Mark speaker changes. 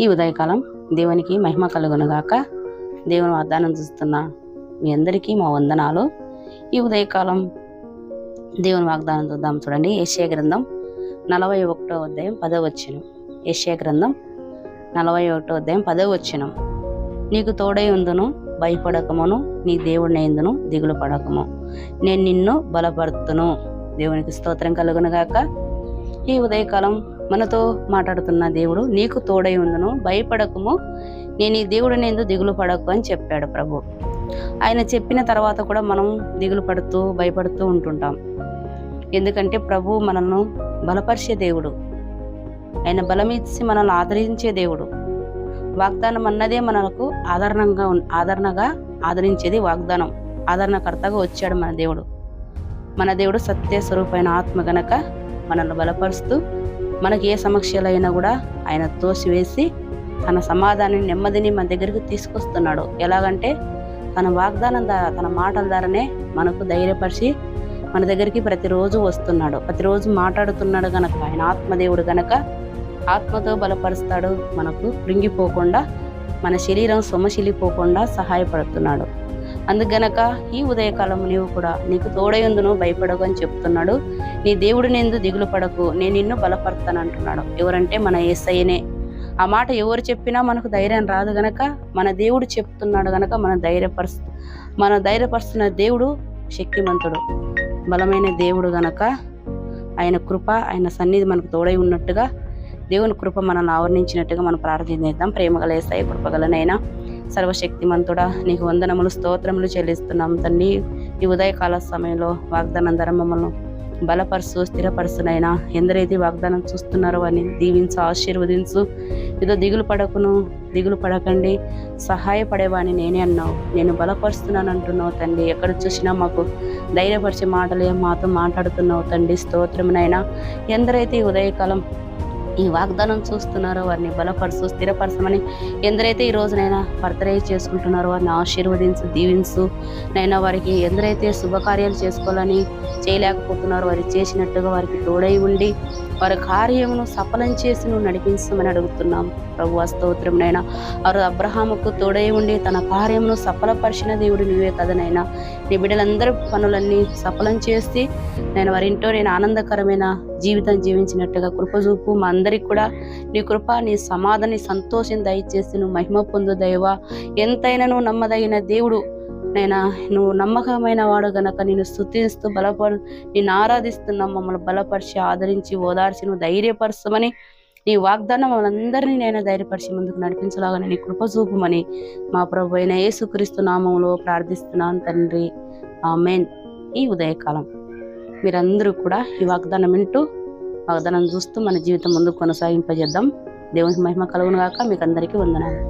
Speaker 1: ఈ ఉదయకాలం దేవునికి మహిమ కలుగునుగాక. దేవుని వాగ్దానం చూస్తున్న మీ అందరికీ మా వందనాలు. ఈ ఉదయకాలం దేవుని వాగ్దానం చూద్దాం చూడండి. ఏషియా గ్రంథం నలభై ఒకటో అధ్యాయం పదో వచ్చిన ఏషియా గ్రంథం నలభై ఒకటో అధ్యాయం పదో వచ్చినం నీకు తోడై ఉందును భయపడకమును నీ దేవుడిని ఎందును దిగులు పడకము. నేను నిన్ను బలపడుతును దేవునికి స్తోత్రం కలుగునుగాక. ఈ ఉదయకాలం మనతో మాట్లాడుతున్న దేవుడు నీకు తోడై ఉండను భయపడకము. నేను ఈ దేవుడు నేను దిగులు పడకు అని చెప్పాడు ప్రభు. ఆయన చెప్పిన తర్వాత కూడా మనం దిగులు పడుతూ భయపడుతూ ఉంటుంటాం. ఎందుకంటే ప్రభు మనల్ని బలపరిచే దేవుడు. ఆయన బలమిచ్చి మనల్ని ఆదరించే దేవుడు. వాగ్దానం అన్నదే మనకు ఆదరణంగా ఉన్- ఆదరణగా ఆదరించేది వాగ్దానం. ఆదరణకర్తగా వచ్చాడు మన దేవుడు. మన దేవుడు సత్య స్వరూపమైన ఆత్మ గనక మనల్ని బలపరుస్తూ మనకి ఏ సమస్యలైనా కూడా ఆయన తోసివేసి తన సమాధానం నెమ్మదిని మన దగ్గరికి తీసుకొస్తున్నాడు. ఎలాగంటే తన వాగ్దానం ద్వారా తన మాటల ద్వారానే మనకు ధైర్యపరిచి మన దగ్గరికి ప్రతిరోజు వస్తున్నాడు. ప్రతిరోజు మాట్లాడుతున్నాడు గనక ఆయన ఆత్మదేవుడు గనక ఆత్మతో బలపరుస్తాడు మనకు కృంగిపోకుండా మన శరీరం సొమశిలిపోకుండా సహాయపడుతున్నాడు. అందుకనక ఈ ఉదయకాలం నీవు కూడా నీకు తోడయందును భయపడకు అని చెప్తున్నాడు. నీ దేవుడు nenదు దిగులు పడకు నేను నిన్ను బలపడతాను అంటున్నాడు. ఎవరంటే మన ఏసయ్యనే. ఆ మాట ఎవరు చెప్పినా మనకు ధైర్యం రాదు గనక మన దేవుడు చెప్తున్నాడు గనక మన ధైర్యపరుస్తు మన ధైర్యపరుస్తున్న దేవుడు శక్తిమంతుడు. బలమైన దేవుడు గనక ఆయన కృప ఆయన సన్నిధి మనకు తోడై ఉన్నట్టుగా దేవుని కృప మనల్ని ఆవరణించినట్టుగా మనం ప్రార్థన చేద్దాం. ప్రేమగల ఏసాయి కృపగలనైనా సర్వశక్తిమంతుడా నీకు వందనములు స్తోత్రములు చెల్లిస్తున్నాం తండ్రి ఈ ఉదయకాల సమయంలో వాగ్దానం ధర మమ్మల్ని బలపరుసు స్థిరపరుసునైనా ఎందరైతే వాగ్దానం చూస్తున్నారో అని దీవించు ఆశీర్వదించు. ఏదో దిగులు పడకును దిగులు పడకండి. సహాయపడేవాని నేనే అన్నావు. నేను బలపరుస్తున్నాను అంటున్నావు తండ్రి ఎక్కడ చూసినా మాకు ధైర్యపరిచే మాటలే మాతో మాట్లాడుతున్నావు తండ్రి స్తోత్రమునైనా. ఎందరైతే ఈ ఉదయకాలం ఈ వాగ్దానం చూస్తున్నారో వారిని బలపరుచు స్థిరపరచమని ఎందరైతే ఈ రోజునైనా బర్త్డే చేసుకుంటున్నారో వారిని ఆశీర్వదించు దీవించు. నైనా వారికి ఎందరైతే శుభకార్యాలు చేసుకోవాలని చేయలేకపోతున్నారో వారు చేసినట్టుగా వారికి తోడై ఉండి వారి కార్యమును సఫలం చేసి నువ్వు నడిపించమని అడుగుతున్నాం. ప్రభు స్తోత్రం నైనా. వారు అబ్రహాముకు తోడై ఉండి తన కార్యమును సఫలపరిచిన దేవుడు నువ్వే కదనైనా నీ బిడ్డలందరి పనులన్నీ సఫలం చేసి నేను వారింటో నేను ఆనందకరమైన జీవితం జీవించినట్టుగా కృప చూపు మా అందరికి కూడా నీ కృప నీ సమాధాని సంతోషం దయచేసి నువ్వు మహిమ పొందు దైవ. ఎంతైనా నువ్వు నమ్మదగిన దేవుడు నైనా నువ్వు నమ్మకమైన వాడు గనక నేను స్థుతిస్తూ బలపడు నేను ఆరాధిస్తున్నా మమ్మల్ని బలపరిచి ఆదరించి ఓదార్చి నువ్వు ధైర్యపరచమని నీ వాగ్దానం మమ్మల్ందరినీ నేను ధైర్యపరిచి ముందుకు నడిపించలాగా నీ కృప చూపుమని మా ప్రభు అయిన యేసుక్రీస్తు నామంలో ప్రార్థిస్తున్నాను తండ్రి. ఆమెన్. ఈ ఉదయకాలం మీరందరూ కూడా ఈ వాగ్దానం వింటూ వాగ్దానం చూస్తూ మన జీవితం ముందు కొనసాగింపజేద్దాం. దేవునికి మహిమ కలుగును గాక మీకు అందరికీ వందనాలు.